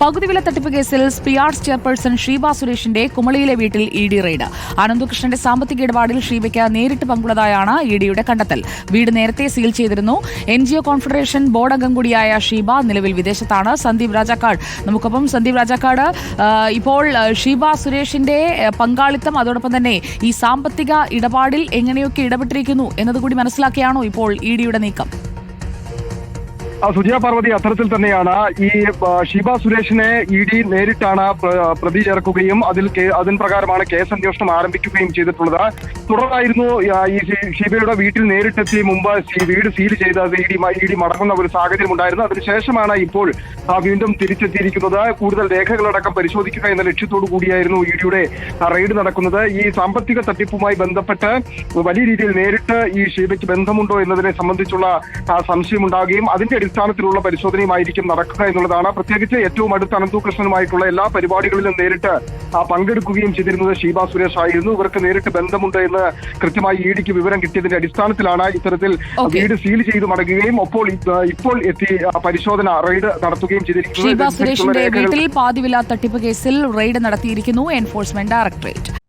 പകുതി വില തട്ടിപ്പ് കേസിൽ സ്പിയാർസ് ചെയർപേഴ്സൺ ഷീബ സുരേഷിന്റെ കുമളിയിലെ വീട്ടിൽ ഇ ഡി റെയ്ഡ്. അനന്തുകൃഷ്ണന്റെ സാമ്പത്തിക ഇടപാടിൽ ഷീബയ്ക്ക് നേരിട്ട് പങ്കുള്ളതായാണ് ഇ ഡിയുടെ കണ്ടെത്തൽ. വീട് നേരത്തെ സീൽ ചെയ്തിരുന്നു. N G O confederation board അംഗം കൂടിയായ ഷീബ നിലവിൽ വിദേശത്താണ്. സന്ദീപ് രാജാക്കാട്. നമുക്കൊപ്പം സന്ദീപ് രാജാക്കാട് ഇപ്പോൾ ഷീബ സുരേഷിന്റെ പങ്കാളിത്തം അതോടൊപ്പം തന്നെ ഈ സാമ്പത്തിക ഇടപാടിൽ എങ്ങനെയൊക്കെ ഇടപെട്ടിരിക്കുന്നു എന്നതുകൂടി മനസ്സിലാക്കിയാണോ ഇപ്പോൾ ഇ ഡിയുടെ നീക്കം? സുജയ പാർവതി അത്തരത്തിൽ തന്നെയാണ് ഈ ഷീബ സുരേഷിനെ ഇ ഡി നേരിട്ടാണ് പ്ര- പ്രതി ചേർക്കുകയും അതിൽ അതിന് പ്രകാരമാണ് കേസ് അന്വേഷണം ആരംഭിക്കുകയും ചെയ്തിട്ടുള്ളത്. തുടർന്നായിരുന്നു ഈ ഷീബയുടെ വീട്ടിൽ നേരിട്ടെത്തി മുമ്പ് വീട് സീൽ ചെയ്ത് ഇ ഡി ഇ ഡി മടങ്ങുന്ന ഒരു സാഹചര്യം ഉണ്ടായിരുന്നു. അതിനുശേഷമാണ് ഇപ്പോൾ വീണ്ടും തിരിച്ചെത്തിയിരിക്കുന്നത്. കൂടുതൽ രേഖകളടക്കം പരിശോധിക്കുക എന്ന ലക്ഷ്യത്തോടു കൂടിയായിരുന്നു ഇ ഡിയുടെ റെയ്ഡ് നടക്കുന്നത്. ഈ സാമ്പത്തിക തട്ടിപ്പുമായി ബന്ധപ്പെട്ട് വലിയ രീതിയിൽ നേരിട്ട് ഈ ഷീബയ്ക്ക് ബന്ധമുണ്ടോ എന്നതിനെ സംബന്ധിച്ചുള്ള സംശയം സംശയമുണ്ടാകുകയും അതിന്റെ അടിസ്ഥാനത്തിലുള്ള പരിശോധനയുമായിരിക്കും നടക്കുക എന്നുള്ളതാണ്. പ്രത്യേകിച്ച് ഏറ്റവും അടുത്ത അനന്തു കൃഷ്ണനുമായിട്ടുള്ള എല്ലാ പരിപാടികളിലും നേരിട്ട് പങ്കെടുക്കുകയും ചെയ്തിരുന്നത് ഷീബ സുരേഷ് ആയിരുന്നു. ഇവർക്ക് നേരിട്ട് ബന്ധമുണ്ട് എന്ന് കൃത്യമായി ഇ ഡിക്ക് വിവരം കിട്ടിയതിന്റെ അടിസ്ഥാനത്തിലാണ് ഇത്തരത്തിൽ വീട് സീൽ ചെയ്ത് മടങ്ങുകയും അപ്പോൾ ഇപ്പോൾ എത്തി പരിശോധന റെയ്ഡ് നടത്തുകയും ചെയ്തിരിക്കുന്നത് വീട്ടിൽ പാതിവില തട്ടിപ്പ് കേസിൽ റെയ്ഡ് നടത്തിയിരിക്കുന്നു എൻഫോഴ്സ്മെന്റ് ഡയറക്ടറേറ്റ്.